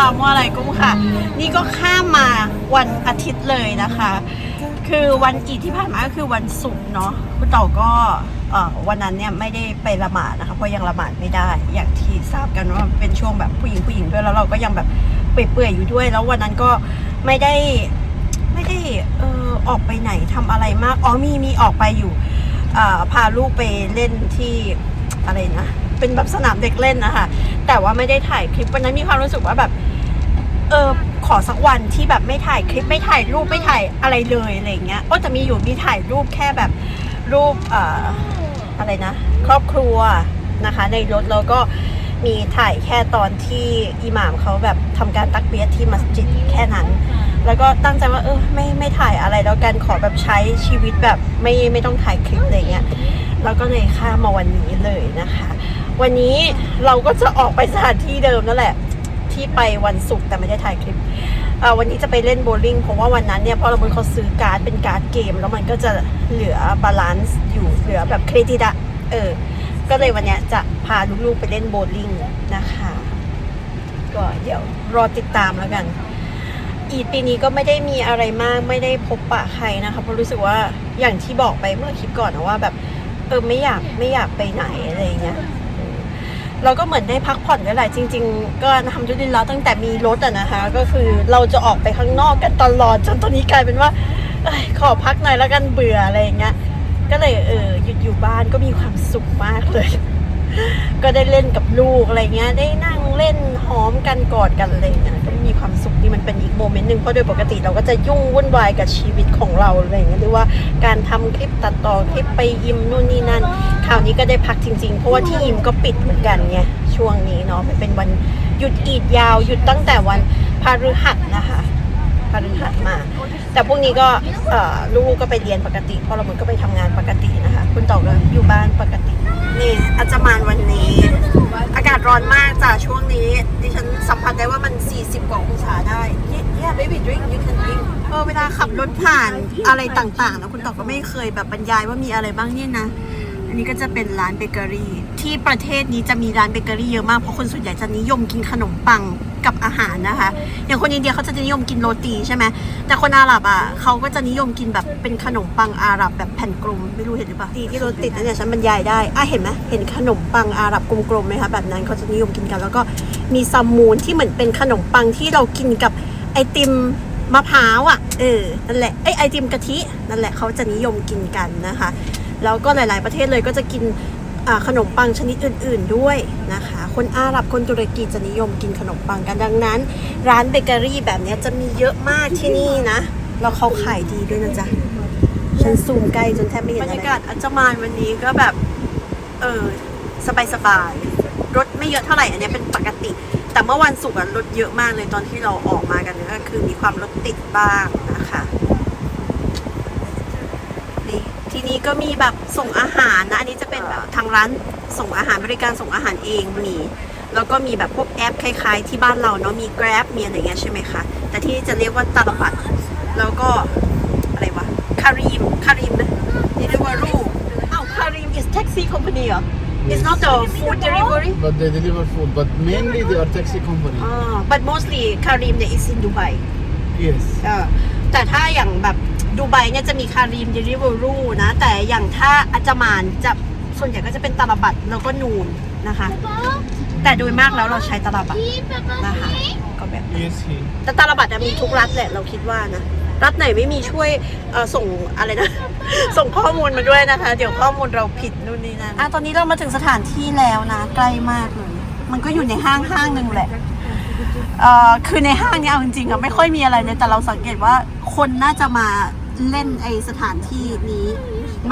ลามุอะลัยกุมค่ะ นี่ก็ข้ามมาวันอาทิตย์เลยนะคะ คือวันกีที่ผ่านมาก็คือวันศุกร์เนาะคุณเต่าก็ วันนั้นเนี่ยไม่ได้ไปละหมาดนะคะเพราะยังละหมาดไม่ได้ อย่างที่ทราบกันว่าเป็นช่วงแบบผู้หญิงผู้หญิงด้วยแล้วเราก็ยังแบบเปื่อยๆอยู่ด้วย แล้ววันนั้นก็ไม่ได้ไม่ได้เออออกไปไหนทำอะไรมากอ๋อมีมีออกไปอยู่พาลูกไปเล่นที่อะไรนะเป็นแบบสนามเด็กเล่นนะคะแต่ว่าไม่ได้ถ่ายคลิปวันนั้นมีความรู้สึกว่าแบบเออขอสักวันที่แบบไม่ถ่ายคลิปไม่ถ่ายรูปไม่ถ่ายอะไรเลยอะไรเงี้ยก็จะมีอยู่มีถ่ายรูปแค่แบบรูปเอ่อ อะไรนะ ครอบครัวนะคะ ในรถแล้วก็มีถ่ายแค่ตอนที่อิหม่ามเขาแบบทำการตักเบียดที่มัสยิดแค่นั้น แล้วก็ตั้งใจว่าเออไม่ไม่ถ่ายอะไรแล้วกันขอแบบใช้ชีวิตแบบไม่ไม่ต้องถ่ายคลิปอะไรเงี้ยแล้วก็เลยข้ามมาวันนี้เลยนะคะ วันนี้เราก็จะออกไปสถานที่เดิมนั่นแหละ ที่ไปวันศุกร์แต่ไม่ได้ถ่ายคลิป วันนี้จะไปเล่นโบว์ลิ่งเพราะว่าวันนั้นเนี่ยพอเราบนเขาซื้อการ์ดเป็นการ์ดเกม แล้วมันก็จะเหลือบาลานซ์อยู่เหลือแบบเครดิตอะเออ ก็เลยวันเนี้ยจะพาลูกๆไปเล่นโบว์ลิ่งนะคะ ก็เดี๋ยวรอติดตามแล้วกัน อีดปีนี้ก็ไม่ได้มีอะไรมากไม่ได้พบปะใครนะคะเพราะรู้สึกว่าอย่างที่บอกไปเมื่อคลิปก่อนนะว่าแบบเออไม่อยากไม่อยากไปไหนอะไรอย่างเงี้ย เราก็เหมือนได้พักผ่อนด้วยแหละจริง ๆ ก็ทำดุลินแล้วตั้งแต่มีรถอะนะคะ ก็คือเราจะออกไปข้างนอกกันตลอดจนตอนนี้กลายเป็นว่าอขอพักหน่อยแล้วกันเบื่ออะไรอย่างเงี้ยก็เลยเออหยุดอยู่บ้านก็มีความสุขมากเลย ก็ได้เล่นกับลูกอะไรเงี้ย ได้นั่งเล่นหอมกันกอดกันอะไรเงี้ยก็มีความสุขที่มันเป็นอีกโมเมนต์หนึ่งเพราะโดยปกติเราก็จะยุ่งวุ่นวายกับชีวิตของเราอะไรเงี้ยหรือว่าการทำคลิปตัดต่อคลิปไปยิมนู่นนี่นั่นคราวนี้ก็ได้พักจริงๆ เพราะว่าที่ยิมก็ปิดเหมือนกันไงช่วงนี้เนาะมันเป็นวันหยุดอีดยาวหยุดตั้งแต่วันพฤหัสนะคะพฤหัสมา แต่พรุ่งนี้ก็ลูกก็ไปเรียนปกติพอเราหมือนก็ไปทำงานปกตินะคะ คุณต่อก็อยู่บ้านปกติ นี่อาจจะมานวันนี้ อากาศร้อนมากจ้ะช่วงนี้ ดิฉันสัมผัสได้ว่ามัน 40 กว่าองศาได้ yeah baby drink you can drink เออเวลาขับรถผ่านอะไรต่างๆนะคุณต่อก็ไม่เคยแบบบรรยายว่ามีอะไรบ้างเนี่ยนะ อันนี้ก็จะเป็นร้านเบเกอรี่ที่ประเทศนี้จะมีร้านเบเกอรี่เยอะมากเพราะคนส่วนใหญ่จะนิยมกินขนมปัง กับอาหารนะคะ อย่างคนอินเดียเขาจะนิยมกินโรตีใช่ไหมแต่คนอาหรับอะเขาก็จะนิยมกินแบบเป็นขนมปังอาหรับแบบแผ่นกลมไม่รู้เห็นหรือเปล่าที่ที่รถติดนั่นเนี่ยฉันบรรยายได้อะเห็นไหมเห็นขนมปังอาหรับกลมๆไหมคะแบบนั้นเขาจะนิยมกินกัน แล้วก็มีซัมมูนที่เหมือนเป็นขนมปังที่เรากินกับไอติมมะพร้าวอะเออนั่นแหละไอไอติมกะทินั่นแหละเขาจะนิยมกินกันนะคะแล้วก็หลาย ๆ ประเทศเลยก็จะกิน ขนมปังชนิดอื่น ๆด้วยนะคะ คนอาหรับคนตุรกีจะนิยมกินขนมปังกันดังนั้น ร้านเบเกอรี่แบบนี้จะมีเยอะมากที่นี่นะแล้วเขาขายดีด้วยนะจ๊ะฉันซูมใกล้จนแทบไม่เห็นบรรยากาศอัจมานวันนี้ก็แบบ เออสบายๆรถไม่เยอะเท่าไหร่อันนี้เป็นปกติ แต่เมื่อวันศุกร์รถเยอะมากเลยตอนที่เราออกมากันเนี่ยก็คือมีความรถติดบ้างนะคะ ทีนี้ก็มีแบบส่งอาหารนะ อันนี้จะเป็นแบบทางร้านส่งอาหารบริการส่งอาหารเองมี แล้วก็มีแบบพวกแอปคล้ายๆ ที่บ้านเราเนาะมี Grab มีอะไรเงี้ยใช่ไหมคะแต่ที่นี่จะเรียกว่าตาลบัตแล้วก็อะไรวะคารีมคารีมนะนี่เรียกว่ารูอ้าวคารีม is taxi company เหรอ it's not the food delivery But they deliver food. But mainly they are taxi company. อ่า but mostly คารีมเนี่ย is in Dubai Yes. เออแต่ถ้าอย่างแบบ ดูไบเนี่ยจะมีคารีมเดลิเวอรูนะ แต่อย่างถ้าอาจามานจะส่วนใหญ่ก็จะเป็นตาลบัตแล้วก็นูนนะคะ แต่โดยมากแล้วเราใช้ตาลบัตนะคะก็แบบ Yes, he. แต่ตาลบัตจะมีทุกรัฐแหละเราคิดว่านะรัฐไหนไม่มีช่วยเอ่อส่งอะไรนะ ส่งข้อมูลมาด้วยนะคะ เดี๋ยวข้อมูลเราผิดนู่นนี่นั่นอะตอนนี้เรามาถึงสถานที่แล้วนะ ใกล้มากเลยมันก็อยู่ในห้างห้างหนึ่งแหละเอ่อคือในห้างเนี่ยเอาจริงๆอะไม่ค่อยมีอะไรเลยแต่เราสังเกตว่าคนน่าจะมา เล่นไอสถานที่นี้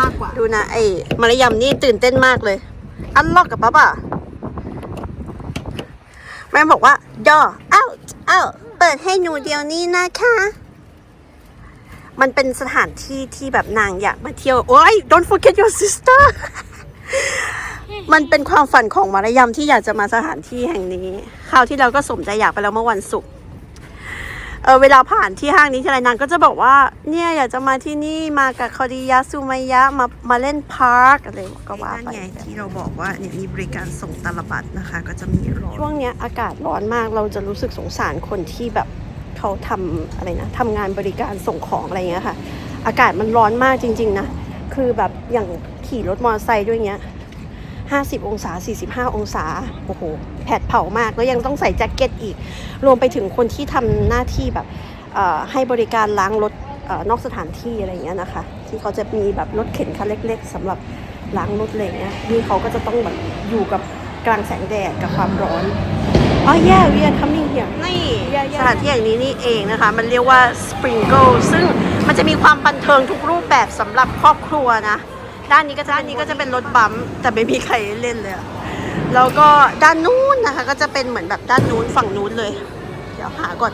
มากกว่า ดูนะไอมารยำนี่ตื่นเต้นมากเลย อันล็อกกับป๊าป่ะแม่บอกว่าย่อเอ้าเอ้าเปิดให้หนูเดียวนี้นะคะ มันเป็นสถานที่ที่แบบนางอยากมาเที่ยว โอ้ย don't forget your sister มันเป็นความฝันของมารยามที่อยากจะมาสถานที่แห่งนี้ คราวที่เราก็สมใจอยากไปแล้วเมื่อวันศุกร์ เออเวลาผ่านที่ห้างนี้ทีไรนางก็จะบอกว่าเนี่ยอยากจะมาที่นี่มากับคอดิยะซูมายะมามาเล่นพาร์คอะไรก็ว่าไปที่เราบอกว่าเนี่ยมีบริการส่งตลบัตนะคะ ก็จะมีรถช่วงเนี้ยอากาศร้อนมากเราจะรู้สึกสงสารคนที่แบบเขาทำอะไรนะทำงานบริการส่งของอะไรเงี้ยค่ะ อากาศมันร้อนมากจริง ๆ นะ คือแบบอย่างขี่รถมอเตอร์ไซค์ด้วยเงี้ย50 องศา 45 องศา โอ้โห แผดเผามากแล้วยังต้องใส่แจ็คเก็ตอีก รวมไปถึงคนที่ทำหน้าที่แบบเอ่อให้บริการล้างรถเออนอกสถานที่อะไรอย่างเงี้ยนะคะ ที่เขาจะมีแบบรถเข็นคันเล็ก ๆสำหรับล้างรถอะไรอย่างเงี้ยนี่เขาก็จะต้องแบบอยู่กับกลางแสงแดดกับความร้อนอ๋อ yeah we are coming here นี่สถานที่อย่างนี้นี่เองนะคะ มันเรียกว่า Sprinkle ซึ่งมันจะมีความบันเทิงทุกรูปแบบสำหรับครอบครัวนะ ด้านนี้ก็จะด้านนี้ก็จะเป็นรถบัมป์แต่ไม่มีใครเล่นเลยอะ แล้วก็ด้านนู้นนะคะ ก็จะเป็นเหมือนแบบด้านนู้นฝั่งนู้นเลย เดี๋ยวหาก่อน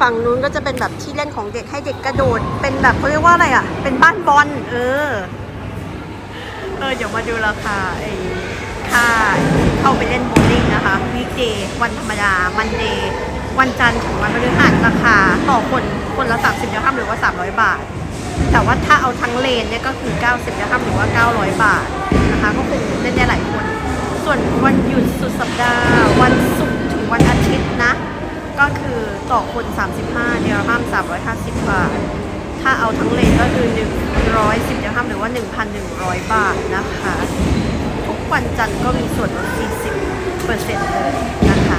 ฝั่งนู้นก็จะเป็นแบบที่เล่นของเด็กให้เด็กกระโดด เป็นแบบเขาเรียกว่าอะไรอะ เป็นบ้านบอล เออ เออ เดี๋ยวมาดูราคาไอ้ค่าเข้าไปเล่นโบลิ่งนะคะวีคเดย์วันธรรมดา มันเดย์วันจันทร์ถึงวันพฤหัสราคา ต่อคนคนละ 30ยาฮัมหรือว่า 300 บาท แต่ว่าถ้าเอาทั้งเลนเนี่ยก็คือ 90ยาฮัมหรือว่า 900 บาทนะคะก็คงเล่นได้หลายคน ส่วนวันหยุดสุดสัปดาห์ วันศุกร์ถึงวันอาทิตย์นะ ก็คือต่อคน 35เดียร์ฮัม350 บาท ถ้าเอาทั้งเลนก็คือ 110เดียร์ฮัมหรือว่า 1,100 บาทนะคะ ทุกวันจันทร์ก็มีส่วนลด 40เปอร์เซ็นต์เลยนะคะ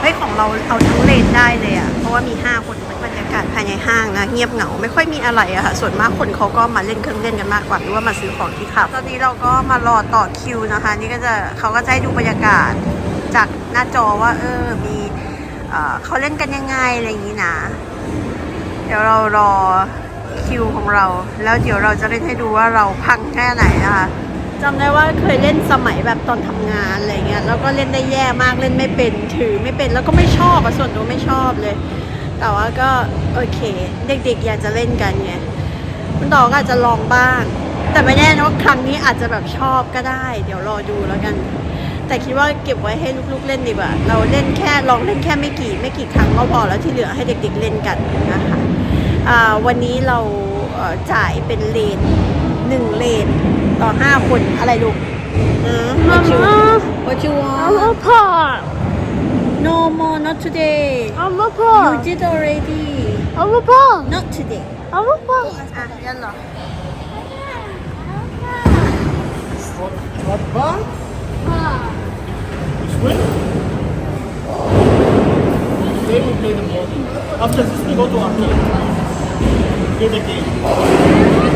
เฮ้ยของเราเอาทั้งเลนได้เลยอะ่ะเพราะว่ามี 5 คนบรรยาศภายในห้างนะ เงียบเหงาไม่ค่อยมีอะไรอะค่ะ ส่วนมากคนเขาก็มาเล่นเครื่องเล่นกันมากกว่าหรือว่ามาซื้อของที่ขับ ตอนนี้เราก็มารอต่อคิวนะคะ นี่ก็จะเขาก็จะให้ดูบรรยากาศจากหน้าจอว่า เออมีเออเขาเล่นกันยังไงอะไรอย่างนี้นะ เดี๋ยวเรารอคิวของเรา แล้วเดี๋ยวเราจะเล่นให้ดูว่าเราพังแค่ไหนนะคะจำได้ว่าเคยเล่นสมัยแบบตอนทำงานอะไรเงี้ยแล้วก็เล่นได้แย่มากเล่นไม่เป็นถือไม่เป็นแล้วก็ไม่ชอบอะส่วนตัวไม่ชอบเลย แต่ว่าก็โอเค เด็กๆอยากจะเล่นกันไงคุณต่อก็อาจจะลองบ้าง แต่ไม่แน่นะว่าครั้งนี้อาจจะแบบชอบก็ได้ เดี๋ยวรอดูแล้วกัน แต่คิดว่าเก็บไว้ให้ลูกๆเล่นดีกว่า เราเล่นแค่ลองเล่นแค่ไม่กี่ไม่กี่ครั้งก็พอแล้วที่เหลือให้เด็ก ๆเล่นกันนะคะอ่าวันนี้เราเอ่อจ่ายเป็นเลนหนึ่งเลนต่อห้าคนอะไรลูกอืม what you what you I'm want a pot. No more not today I'm a you pot. did already I'm a pot. not today I'm a pot. อะยันเหรอ What bar? Which win? Today we play the bowling. After this we go to arcade. Play the game.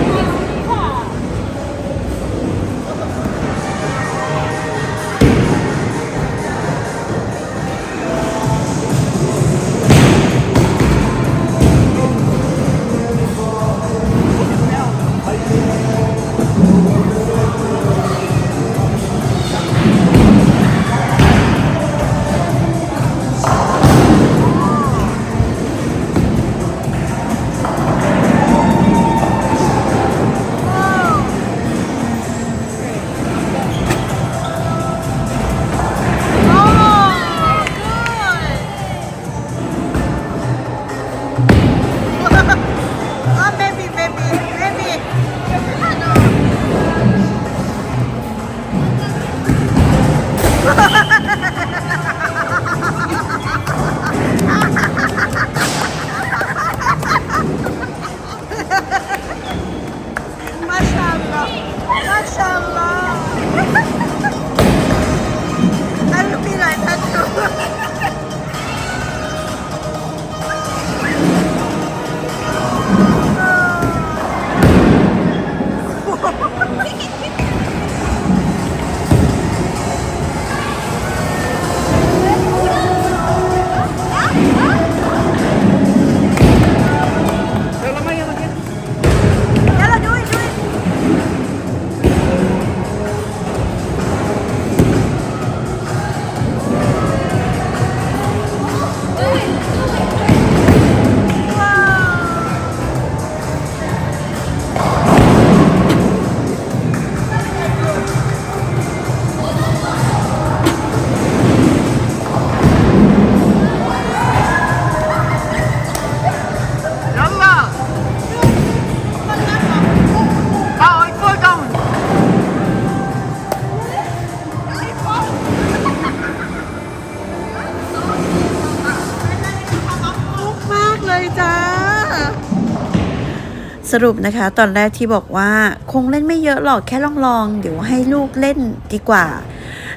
สรุปนะคะตอนแรกที่บอกว่าคงเล่นไม่เยอะหรอกแค่ลองลองๆเดี๋ยวให้ลูกเล่นดีกว่า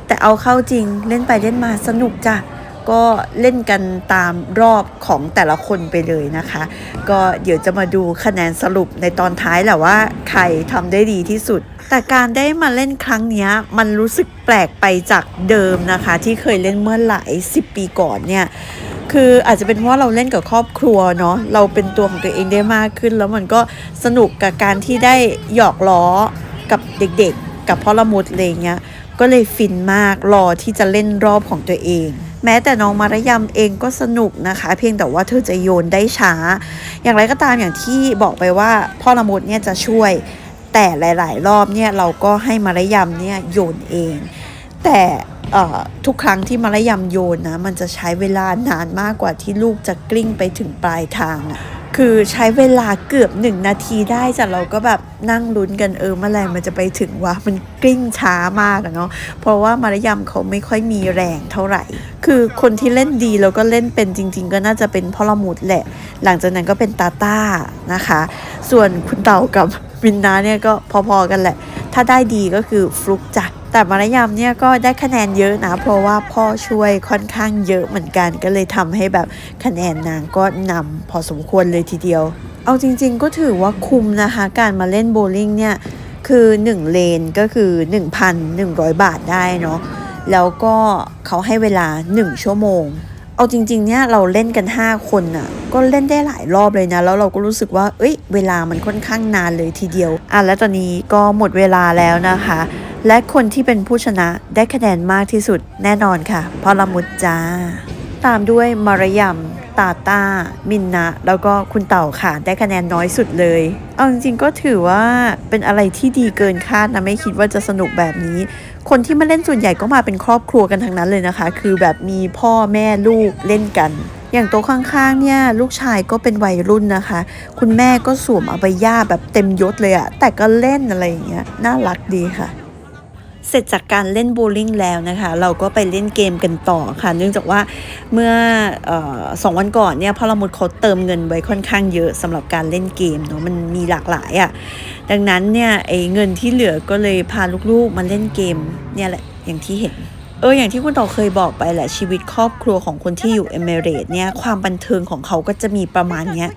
แต่เอาเข้าจริงเล่นไปเล่นมาสนุกจ้ะก็เล่นกันตามรอบของแต่ละคนไปเลยนะคะ ก็เดี๋ยวจะมาดูคะแนนสรุปในตอนท้ายแหละว่า ใครทำได้ดีที่สุด แต่การได้มาเล่นครั้งนี้มันรู้สึกแปลกไปจากเดิมนะคะ ที่เคยเล่นเมื่อหลายสิบปีก่อนเนี่ย คืออาจจะเป็นเพราะว่าเราเล่นกับครอบครัวเนาะเราเป็นตัวของตัวเองได้มากขึ้น แล้วมันก็สนุกกับการที่ได้หยอกล้อกับเด็กๆ กับพ่อละมุดอะไรเงี้ยก็เลยฟินมากรอที่จะเล่นรอบของตัวเอง แม้แต่น้องมารยำเองก็สนุกนะคะ เพียงแต่ว่าเธอจะโยนได้ช้า อย่างไรก็ตามอย่างที่บอกไปว่าพ่อละมุดเนี่ยจะช่วย แต่หลาย ๆ รอบเนี่ยเราก็ให้มารยำเนี่ยโยนเอง แต่ ทุกครั้งที่มารยำโยนนะมันจะใช้เวลานานมากกว่าที่ลูกจะกลิ้งไปถึงปลายทางอะคือใช้เวลาเกือบหนึ่งนาทีได้แต่เราก็แบบนั่งลุ้นกันเออเมื่อไหร่มันจะไปถึงวะมันกลิ้งช้ามากอะเนาะเพราะว่ามารยำเขาไม่ค่อยมีแรงเท่าไหร่ คือคนที่เล่นดีแล้วก็เล่นเป็นจริง ๆ ก็น่าจะเป็นพ่อละมุดแหละ หลังจากนั้นก็เป็นตาต้านะคะ ส่วนคุณเต่ากับวินนาเนี่ยก็พอๆกันแหละ ถ้าได้ดีก็คือฟลุกจ้ะ แต่มารยามเนี่ยก็ได้คะแนนเยอะนะ เพราะว่าพ่อช่วยค่อนข้างเยอะเหมือนกัน ก็เลยทำให้แบบคะแนนนางก็นำพอสมควรเลยทีเดียว เอาจริง ๆ ก็ถือว่าคุ้มนะคะ การมาเล่นโบว์ลิ่งเนี่ยคือ 1 เลนก็คือ 1,100 บาทได้เนาะแล้วก็เขาให้เวลา 1 ชั่วโมง เอาจริง ๆ เนี่ยเราเล่นกัน 5 คนน่ะ ก็เล่นได้หลายรอบเลยนะ แล้วเราก็รู้สึกว่า เอ้ย เวลามันค่อนข้างนานเลยทีเดียว อะ แล้วตอนนี้ก็หมดเวลาแล้วนะคะ และคนที่เป็นผู้ชนะได้คะแนนมากที่สุดแน่นอนค่ะพอละมุดจ้า ตามด้วยมารยำตาตามินนะ แล้วก็คุณเต่าค่ะ ได้คะแนนน้อยสุดเลย เอาจริงๆก็ถือว่าเป็นอะไรที่ดีเกินคาดนะ ไม่คิดว่าจะสนุกแบบนี้ คนที่มาเล่นส่วนใหญ่ก็มาเป็นครอบครัวกันทั้งนั้นเลยนะคะ คือแบบมีพ่อแม่ลูกเล่นกันอย่างโต๊ะข้างๆ เนี่ยลูกชายก็เป็นวัยรุ่นนะคะ คุณแม่ก็สวมอาย่าแบบเต็มยศเลยอะแต่ก็เล่นอะไรอย่างเงี้ยน่ารักดีค่ะ เสร็จจากการเล่นโบว์ลิ่งแล้วนะคะ เราก็ไปเล่นเกมกันต่อค่ะ เนื่องจากว่าเมื่ออสองวันก่อนเนี่ยพอละมุดเขาเติมเงินไว้ค่อนข้างเยอะสำหรับการเล่นเกมเนาะมันมีหลากหลายอะ่ะดังนั้นเนี่ยไอ้เงินที่เหลือก็เลยพาลูกๆมาเล่นเกมเนี่ยแหละอย่างที่เห็นเอออย่างที่คุณต่อเคยบอกไปแหละชีวิตครอบครัวของคนที่อยู่เอเมเรตเนี่ยความบันเทิงของเขาก็จะมีประมาณเนี้ย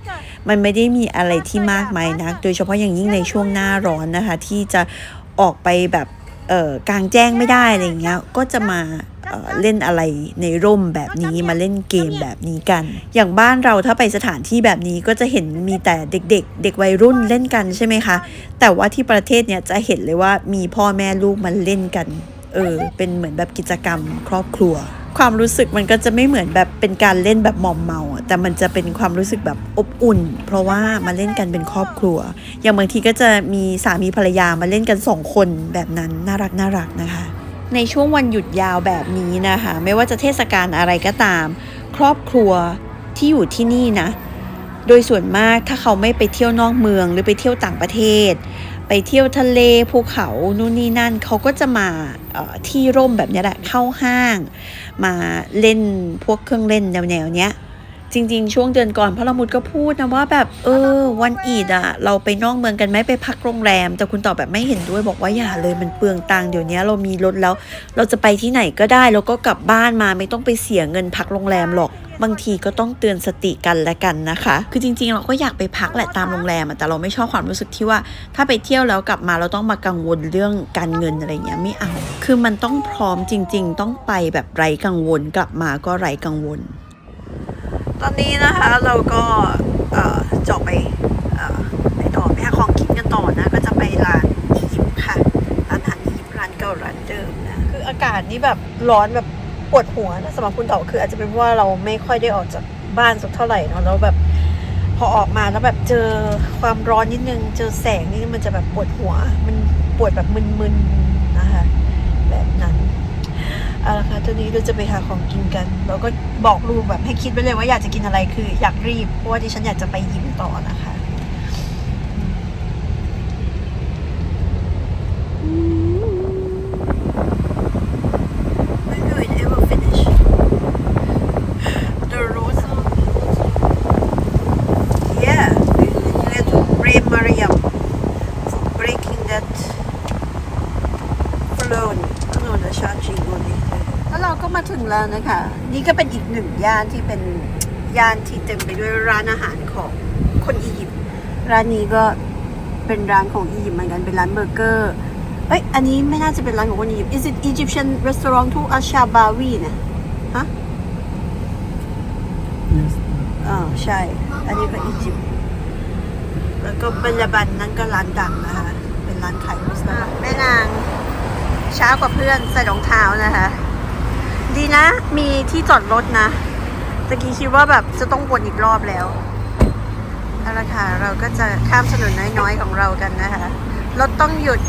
มันไม่ได้มีอะไรที่มากมายนัก โดยเฉพาะอย่างยิ่งในช่วงหน้าร้อนนะคะ ที่จะออกไปแบบ กลางแจ้งไม่ได้อะไรเงี้ยก็จะมาเอ่อเล่นอะไรในร่มแบบนี้มาเล่นเกมแบบนี้กัน อย่างบ้านเราถ้าไปสถานที่แบบนี้ก็จะเห็นมีแต่เด็กๆเด็กวัยรุ่นเล่นกันใช่ไหมคะ แต่ว่าที่ประเทศเนี่ยจะเห็นเลยว่ามีพ่อแม่ลูกมาเล่นกัน เออเป็นเหมือนแบบกิจกรรมครอบครัว ความรู้สึกมันก็จะไม่เหมือนแบบเป็นการเล่นแบบมอมเมา แต่มันจะเป็นความรู้สึกแบบอบอุ่น เพราะว่ามาเล่นกันเป็นครอบครัว อย่างบางทีก็จะมีสามีภรรยามาเล่นกันสองคนแบบนั้นน่ารักน่ารักนะคะ ในช่วงวันหยุดยาวแบบนี้นะคะ ไม่ว่าจะเทศกาลอะไรก็ตาม ครอบครัวที่อยู่ที่นี่นะ โดยส่วนมากถ้าเขาไม่ไปเที่ยวนอกเมืองหรือไปเที่ยวต่างประเทศ ไปเที่ยวทะเลภูเขานู่นนี่นั่นเขาก็จะมาที่ร่มแบบนี้แหละเข้าห้าง มาเล่นพวกเครื่องเล่นแนวๆเนี้ย จริง ๆ ช่วงเดือนก่อนพระละมุดก็พูดนะว่าแบบเออ วันอีดอะเราไปนอกเมืองกันไหมไปพักโรงแรม แต่คุณตอบแบบไม่เห็นด้วยบอกว่าอย่าเลยมันเปลืองตังค์เดี๋ยวนี้เรามีรถแล้ว เราจะไปที่ไหนก็ได้แล้วก็กลับบ้านมาไม่ต้องไปเสียเงินพักโรงแรมหรอกบางทีก็ต้องเตือนสติกันและกันนะคะ คือจริงๆ เราก็อยากไปพักแหละตามโรงแรมอะแต่เราไม่ชอบความรู้สึกที่ว่า ถ้าไปเที่ยวแล้วกลับมาเราต้องมากังวลเรื่องการเงินอะไรเงี้ยไม่เอา คือมันต้องพร้อมจริง ๆ ต้องไปแบบไร้กังวลกลับมาก็ไร้กังวล ตอนนี้นะคะเราก็เอ่อจะไปเอ่อไปต่อไปหาของกินกันต่อนะ ก็จะไปร้านอียิปต์ค่ะร้านอาหารอียิปต์ร้านเก่าร้านเดิมนะคืออากาศนี่แบบร้อนแบบปวดหัวนะสำหรับคุณเต่อคืออาจจะเป็นเพราะว่าเราไม่ค่อยได้ออกจากบ้านสักเท่าไหร่เนาะแล้วแบบพอออกมาแล้วแบบเจอความร้อนนิดนึง เจอแสงนี่มันจะแบบปวดหัว มันปวดแบบมึนๆนะคะ แบบนั้น เอาละค่ะตอนนี้เราจะไปหาของกินกันแล้วก็บอกลูกแบบให้คิดไปเลยว่าอยากจะกินอะไรคืออยากรีบ เพราะว่าดิฉันอยากจะไปยิมต่อนะคะ Maybe we never finish. The road. Yeah, we need to pray Maria. ก็มาถึงแล้วนะคะ นี่ ก็เป็นอีกหนึ่งย่านที่เป็นย่านที่เต็มไปด้วยร้านอาหารของคนอียิปต์ร้านนี้ก็เป็นร้านของอียิปต์เหมือนกันเป็นร้านเบอร์เกอร์เอ้ยอันนี้ไม่น่าจะเป็นร้านของคนอียิปต์ Is it Egyptian restaurant to Ashabawi เนี่ยฮะ Yes. อ่าใช่ อันนี้ก็อียิปต์แล้วก็บัลลาบันนั่นก็ร้านดังนะคะ เป็นร้านขายมุสลิมแม่นางช้ากว่าเพื่อนใส่รองเท้านะคะ ดีนะ มีที่จอดรถนะตะกี้คิดว่าแบบจะต้องวนอีกรอบแล้วเอาละค่ะเราก็จะข้ามถนนน้อยๆของเรากันนะคะ รถต้องหยุด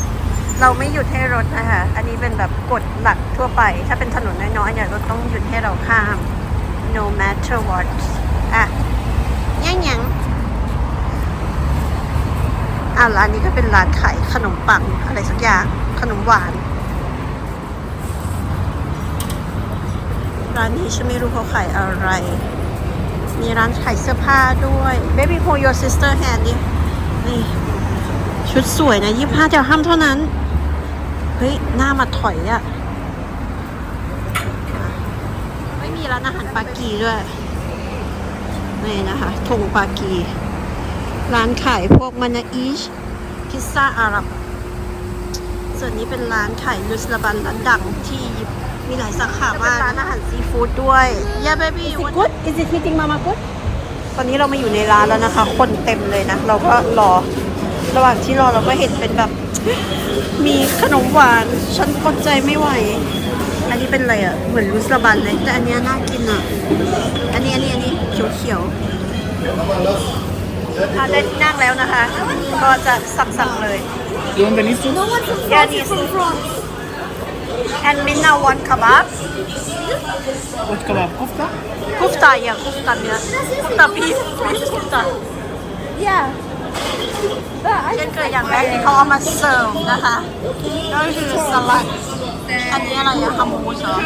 เราไม่หยุดให้รถนะคะ อันนี้เป็นแบบกฎหลักทั่วไป ถ้าเป็นถนนน้อยๆเนี่ยรถต้องหยุดให้เราข้าม no matter what อะยังยังอะร้านนี้ก็เป็นร้านขายขนมปังอะไรสักอย่าง ขนมหวาน ร้านนี้ฉันไม่รู้เขาขายอะไร มีร้านขายเสื้อผ้าด้วย Baby hold your sister hand ดินี่ ชุดสวยนะยี่ห้าเดียวห้ามเท่านั้น เฮ้ย หน้ามาถอยอะไม่มีร้านอาหารปากีด้วย นี่นะคะธงปากี ร้านขายพวกมานาอิชพิซซ่าอาหรับ ส่วนนี้เป็นร้านขายลุสลาบันร้านดังที่อียิปต์ มีหลายสาขามากร้านอาหารซีฟู้ดด้วย Yeah baby Is it good Is it hitting mama good ตอนนี้เรามาอยู่ในร้านแล้วนะคะ คนเต็มเลยนะ เราก็รอ ระหว่างที่รอเราก็เห็นเป็นแบบ มีขนมหวาน ฉันอดใจไม่ไหว อันนี้เป็นอะไรอะ เหมือนรุสลาบันเลย แต่อันเนี้ยน่ากินอะ อันนี้อันนี้อันนี้เขียวเขียวๆถ้าได้นั่งแล้วนะคะ ก็จะสั่งๆเลย You want the nisu? Yeah, this and Minna one kebab. What kebab? Kofta? Kufta, yeah, kufta yeah. Kufta beef, beef kufta. Yeah. But I เช่นเคยอย่างแรกที่เขาเอามาเสิร์ฟนะคะก็คือสลัด อันนี้อะไรอะฮัมมูสเหรอ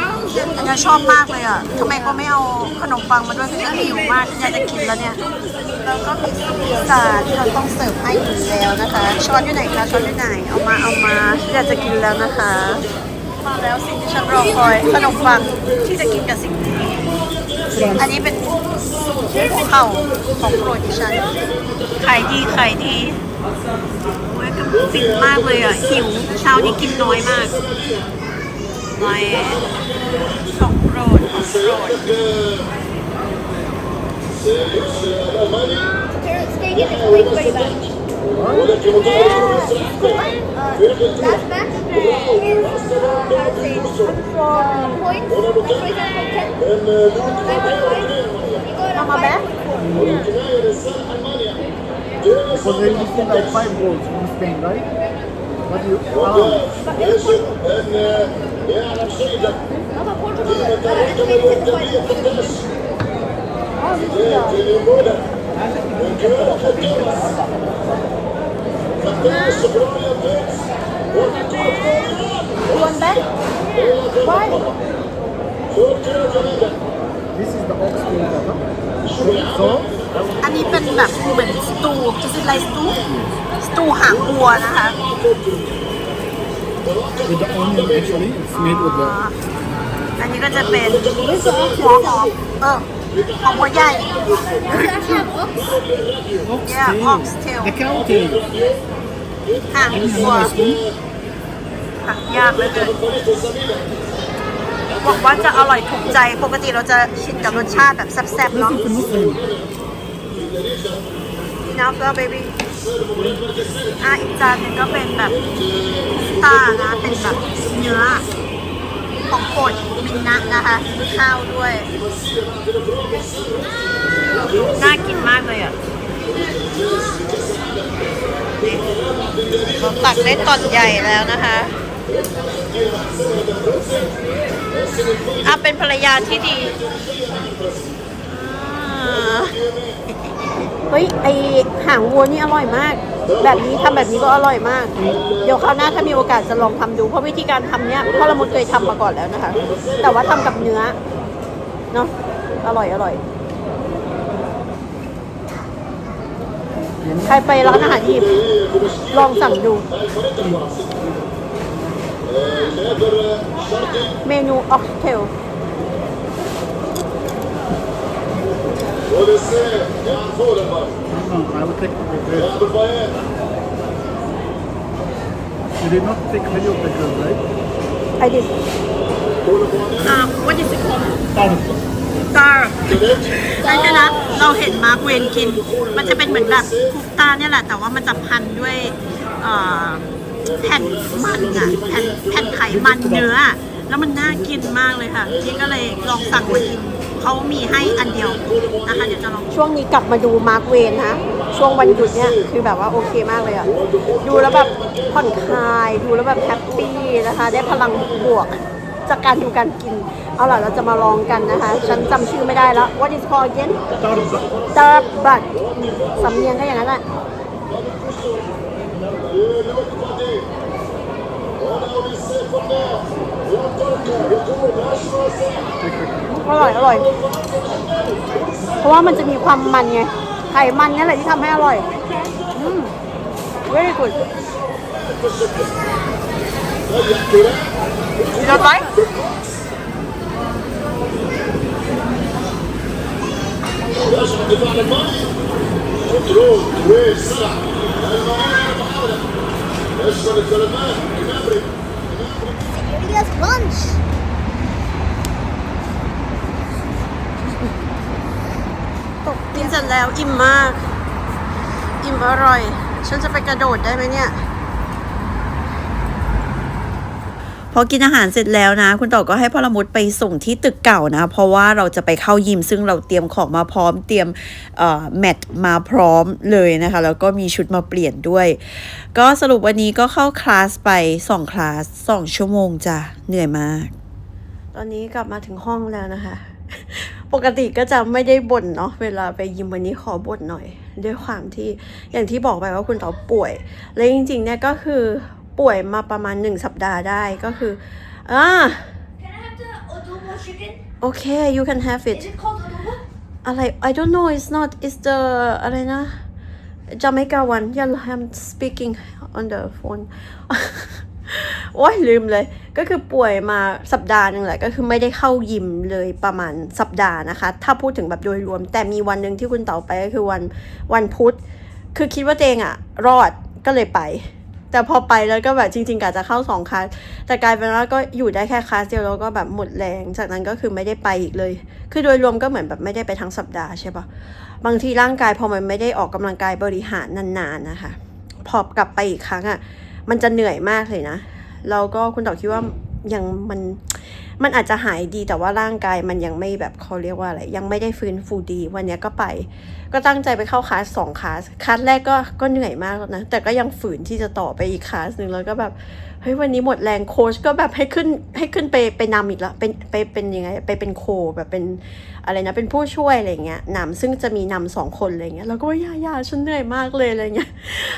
อันนี้ชอบมากเลยอะทำไมก็ไม่เอาขนมปังมาด้วยคือฉันหิวมากอยากจะกินแล้วเนี่ยแล้วก็มีพิซซ่าที่เราต้องเสิร์ฟให้อยู่แล้วนะคะช้อนอยู่ไหนคะช้อนอยู่ไหนเอามาเอามาอยากจะกินแล้วนะคะ มาแล้วสิ่งที่ฉันรอคอยขนมปังที่จะกินกับสิ่งนี้ อันนี้เป็นของเขาของโปรดดิฉันขายดีขายดีโอ้ยก็ฟินมากเลยอะ หิวเช้านี้กินน้อยมากไม่ของโปรดของโปรด stay here and wait very bad. Last match is uh, how to say uh, points. Like for example, ten. Five point five. You go to five. Because they received like five goals from Spain, right? What do you? Ah, But it's Not a Portugal. Uh, estimated in the final. Oh, this is uh, You want back? Why? this is the ox tail kebab. So, อันนี้เป็นแบบเหมือนสตูจะเป็นอะไรสตูสตูหางวัวนะคะ with the onion actually, it's made with อ่า the อันนี้ก็จะเป็นหัวหอมเออ หอมหัวใหญ่ Does it actually have ox? ox Yeah, tail. ox tail. The cow tail. หางวัว Another spoon. หักยากเหลยเลยหวังว่าจะอร่อยถูกใจ ปกติเราจะชินกับรสชาติแบบแซ่บๆเนาะ This is the Muslim. นี่นะเพื่อเบบี้อะอีกจานหนึงก็เป็นแบบพิซซ่านะเป็นแบบเนื้อ ของโปรดมินนะนะคะมีข้าวด้วย น่ากินมากเลยอะนี่เราตักได้ตอนใหญ่แล้วนะคะอะเป็นภรรยาที่ดีอ่า เฮ้ยไอหางวัวนี่อร่อยมาก แบบนี้ทำแบบนี้ก็อร่อยมาก เดี๋ยวคราวหน้าถ้ามีโอกาสจะลองทำดู เพราะวิธีการทำเนี้ยพ่อละมุดเคยทำมาก่อนแล้วนะคะ แต่ว่าทำกับเนื้อเนาะอร่อยอร่อยใครไปร้านอาหารอียิปต์ลองสั่งดู เมนูออกเทล I will take this. You did not take video of the girl, right? I did um what is it called Done. star นั่นคือนะเราเห็นมาร์กเวนกิน มันจะเป็นเหมือนแบบคุกตาเนี่ยแหละ แต่ว่ามันจะพันด้วยเอ่อแผ่นมันอะแผ่นแผ่นไขมันเนื้ออะแล้วมันน่ากินมากเลยค่ะพี่ก็เลยลองสั่งมากิน เขามีให้อันเดียวนะคะเดี๋ยวจะลองช่วงนี้กลับมาดูมาร์กเวนนะช่วงวันหยุดเนี่ยคือแบบว่าโอเคมากเลยอะดูแล้วแบบผ่อนคลายดูแล้วแบบแฮปปี้นะคะ ได้พลังบวกจากการดูการกิน เอาล่ะเราจะมาลองกันนะคะ ฉันจำชื่อไม่ได้แล้ว What is called again Starbucks. ตาบัตสำเนียงก็อย่างนั้นแหละ อร่อยอร่อย เพราะว่ามันจะมีความมันไง ไขมันนี่แหละที่ทำให้อร่อย อืม very good ยอดไหม อร่อย ฉันจะไปกระโดดได้ไหมเนี่ย พอกินอาหารเสร็จแล้วนะ คุณต่อก็ให้พ่อละมุดไปส่งที่ตึกเก่านะ เพราะว่าเราจะไปเข้ายิม ซึ่งเราเตรียมของมาพร้อมเตรียมแมทมาพร้อมเลยนะคะ แล้วก็มีชุดมาเปลี่ยนด้วย ก็สรุปวันนี้ก็เข้าคลาสไป2คลาส2ชั่วโมงจ้ะเหนื่อยมาก ตอนนี้กลับมาถึงห้องแล้วนะคะ ปกติก็จะไม่ได้บ่นเนาะเวลาไปยิมวันนี้ขอบ่นหน่อย ด้วยความที่อย่างที่บอกไปว่าคุณต่อป่วย และจริงๆเนี่ยก็คือป่วยมาประมาณหนึ่งสัปดาห์ได้ก็คืออ่า Can I have the adobo chicken? โอเค you can have it Is it called adobo? อะไร I don't know it's not it's the อะไรนะ Jamaica one yeah I'm speaking on the phone โอ้ยลืมเลย ก็คือป่วยมาสัปดาห์หนึ่งแหละก็คือไม่ได้เข้ายิมเลยประมาณสัปดาห์นะคะ ถ้าพูดถึงแบบโดยรวม แต่มีวันหนึ่งที่คุณเต๋าไปก็คือวันวันพุธ คือคิดว่าตัวเองอะรอดก็เลยไป แต่พอไปแล้วก็แบบจริงๆกะจะเข้าสองคลาสแต่กลายเป็นว่าก็อยู่ได้แค่คลาสเดียวแล้วก็แบบหมดแรง จากนั้นก็คือไม่ได้ไปอีกเลย คือโดยรวมก็เหมือนแบบไม่ได้ไปทั้งสัปดาห์ใช่ปะบางทีร่างกายพอมันไม่ได้ออกกำลังกายบริหารนานๆนะคะ พอกลับไปอีกครั้งอะ่ะมันจะเหนื่อยมากเลยนะ แล้วก็คุณต่อคิดว่ายังมัน มันอาจจะหายดีแต่ว่าร่างกายมันยังไม่แบบเขาเรียกว่าอะไรยังไม่ได้ฟื้นฟูดี วันเนี้ยก็ไป ก็ตั้งใจไปเข้าคลาสสองคลาสคลาสแรกก็ก็เหนื่อยมากแล้วนะ แต่ก็ยังฝืนที่จะต่อไปอีกคลาสหนึ่งแล้วก็แบบเฮ้ยวันนี้หมดแรงโค้ชก็แบบให้ขึ้นให้ขึ้นไปไปนำอีกแล้วเป็นไปเป็นยังไงไปเป็นโคแบบเป็นอะไรนะเป็นผู้ช่วยอะไรเงี้ยนำซึ่งจะมีนำสองคนอะไรเงี้ยเราก็ว่ายายาฉันเหนื่อยมากเลยอะไรเงี้ย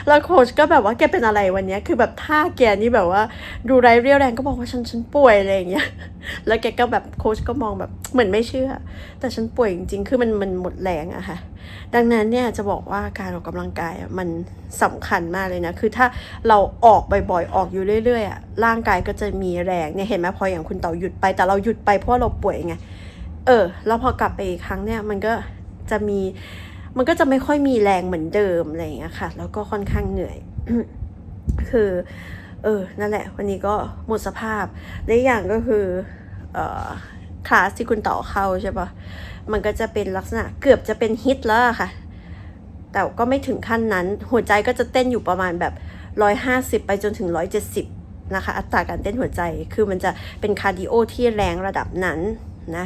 แล้วโค้ชก็แบบว่าแกเป็นอะไรวันเนี้ยคือแบบท่าแกนี่แบบว่าดูไรเรียวแรงก็บอกว่าฉันฉันป่วยอะไรเงี้ยแล้วแกก็แบบโค้ชก็มองแบบเหมือนไม่เชื่อ แต่ฉันป่วยจริงๆ คือมันมันหมดแรงอะค่ะ ดังนั้นเนี่ยจะบอกว่าการออกกำลังกายอะมันสำคัญมากเลยนะ คือถ้าเราออกบ่อยๆ ออกอยู่เรื่อยๆอะร่างกายก็จะมีแรงเนี่ยเห็นไหมพออย่างคุณเต่าหยุดไป แต่เราหยุดไปเพราะเราป่วยไง เออ แล้วพอกลับไปอีกครั้งเนี่ยมันก็จะมี มันก็จะไม่ค่อยมีแรงเหมือนเดิมอะไรอย่างเงี้ยค่ะ แล้วก็ค่อนข้างเหนื่อย คือเออ นั่นแหละ วันนี้ก็หมดสภาพและอีกอย่างก็คือ คลาสที่คุณต่อเข้าใช่ปะมันก็จะเป็นลักษณะเกือบจะเป็นฮิตแล้วค่ะ แต่ก็ไม่ถึงขั้นนั้น หัวใจก็จะเต้นอยู่ประมาณแบบร้อยห้าสิบไปจนถึงร้อยเจ็ดสิบนะคะ อัตราการเต้นหัวใจ คือมันจะเป็นคาร์ดิโอที่แรงระดับนั้นนะ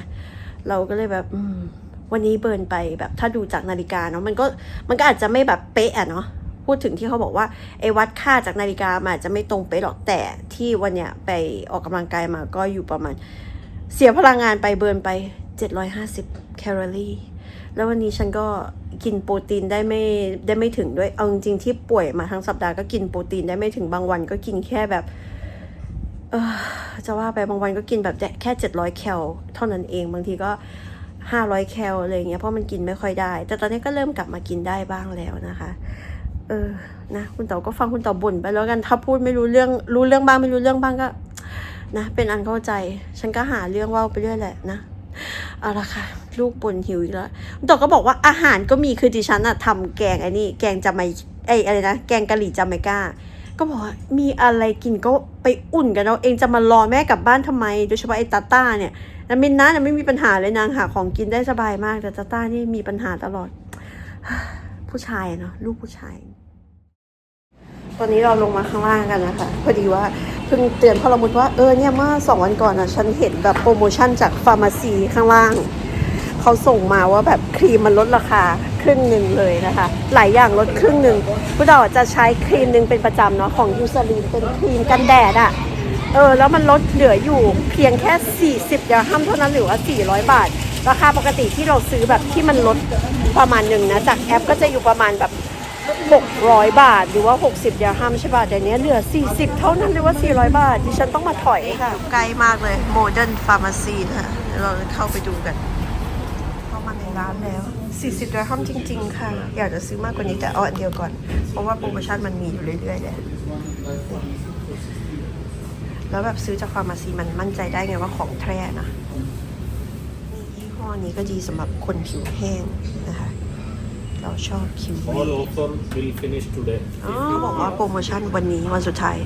เราก็เลยแบบวันนี้เบิร์นไปแบบถ้าดูจากนาฬิกาเนาะมันก็มันก็อาจจะไม่แบบเป๊ะอะเนาะพูดถึงที่เขาบอกว่าไอ้วัดค่าจากนาฬิกามันอาจจะไม่ตรงเป๊ะหรอกแต่ที่วันเนี้ยไปออกกำลังกายมาก็อยู่ประมาณ เสียพลังงานไปเบิร์นไป 750 แคลอรี่ แล้ววันนี้ฉันก็กินโปรตีนได้ไม่ได้ไม่ถึงด้วย เอาจริงๆที่ป่วยมาทั้งสัปดาห์ก็กินโปรตีนได้ไม่ถึงบางวันก็กินแค่แบบ เออจะว่าไปบางวันก็กินแบบแค่ 700 แคลเท่านั้นเอง บางทีก็500แคลอะไรเงี้ยเพราะมันกินไม่ค่อยได้ แต่ตอนนี้ก็เริ่มกลับมากินได้บ้างแล้วนะคะ เออนะ คุณเต๋าก็ฟังคุณเต๋าบ่นไปแล้วกันถ้าพูดไม่รู้เรื่องรู้เรื่องบ้างไม่รู้เรื่องบ้างก็ นะ เป็นอันเข้าใจ ฉันก็หาเรื่องว่าไปเรื่อยแหละนะเอาละค่ะ ลูกบนหิวอีกแล้วต่อก็บอกว่าอาหารก็มีคือดิฉันอะทำแกงไอ้นี่แกงจาไม่ไออะไรนะแกงกะหรี่จาไมก้าก็บอกว่ามีอะไรกินก็ไปอุ่นกันเอาเองจะมารอแม่กลับบ้านทำไม โดยเฉพาะไอ้ตาต้าเนี่ยนามินนะน่ะไม่มีปัญหาเลยนางหาของกินได้สบายมาก แต่ตาต้านี่มีปัญหาตลอด ผู้ชายเนาะลูกผู้ชาย ตอนนี้เราลงมาข้างล่างกันนะคะพอดีว่า เพิ่งเตือนพอละมุดว่าเออเนี่ยเมื่อสองวันก่อนอะ ฉันเห็นแบบโปรโมชั่นจากฟาร์มาซีข้างล่าง เขาส่งมาว่าแบบครีมมันลดราคาครึ่งหนึ่งเลยนะคะ หลายอย่างลดครึ่งหนึ่งผู้เราจะใช้ครีมหนึ่งเป็นประจำเนาะของยูซาลีนเป็นครีมกันแดดอะ่ะเออแล้วมันลดเหลืออยู่เพียงแค่ 40ยาห้ามเท่านั้นหรือว่า 400 บาท ราคาปกติที่เราซื้อแบบที่มันลดประมาณหนึ่งนะ จากแอปก็จะอยู่ประมาณแบบ 600 บาทหรือว่า 60ยาห้ามใช่ป่ะแต่เนี้ยเหลือ 40 เท่านั้นหรือว่า 400 บาท ดิฉันต้องมาถอยค่ะ ใกล้มากเลยโมเดิร์นฟาร์มาซีนะคะเดี๋ยวเราเข้าไปดูกัน เข้ามาในร้านแล้ว 40ดอลลาร์จริง ๆ ค่ะ อยากจะซื้อมากกว่านี้แต่เอาอันเดียวก่อน เพราะว่าโปรโมชั่นมันมีอยู่เรื่อยๆเลยแล้วแบบซื้อจากฟาร์มาซีมันมั่นใจได้ไงว่าของแท้นะนี่ยี่ห้อนี้ก็ดีสำหรับคนผิวแห้งนะคะ เราชอบคิว All offer will finish today. อ๋อ บอกว่าโปรโมชั่นวันนี้วันสุดท้าย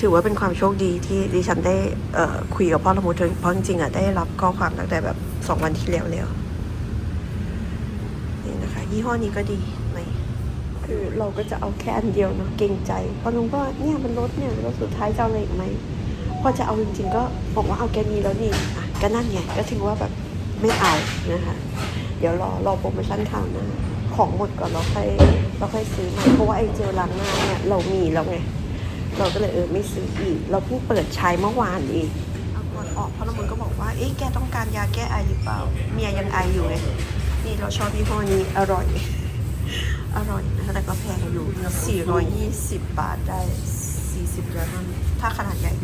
ถือว่าเป็นความโชคดีที่ดิฉันได้เอ่อคุยกับพ่อละมุดเพราะจริงๆอะได้รับข้อความตั้งแต่แบบสองวันที่แล้วแล้วนี่นะคะ ยี่ห้อนี้ก็ดีไหมคือเราก็จะเอาแค่อันเดียวเนาะเกรงใจเพราะลุงก็เนี่ยมันลดเนี่ยลดสุดท้ายจะเอาอะไรอีกไหมพอจะเอาจริงๆก็บอกว่าเอาแกมีแล้วนี่อะก็นั่นไงก็ถือว่าแบบไม่เอานะคะเดี๋ยวรอรอโปรโมชั่นข่าวหน้า ของหมดก่อนเราค่อยเราค่อยซื้อมาเพราะว่าไอเจลล้างหน้าเนี่ยเรามีแล้วไง เราก็เลยเออไม่ซื้ออีก เราเพิ่งเปิดใช้เมื่อวานเองเอาก่อนออกเพราะละมุนก็บอกว่าเอ๊ะแกต้องการยาแก้ไอหรือเปล่า เมียยังไออยู่ไงนี่เราชอบยี่ห้อนี้อร่อย อร่อยนะคะแต่ก็แพงอยู่ 420 บาทได้ 40ดอลลาร์ถ้าขนาดใหญ่ 55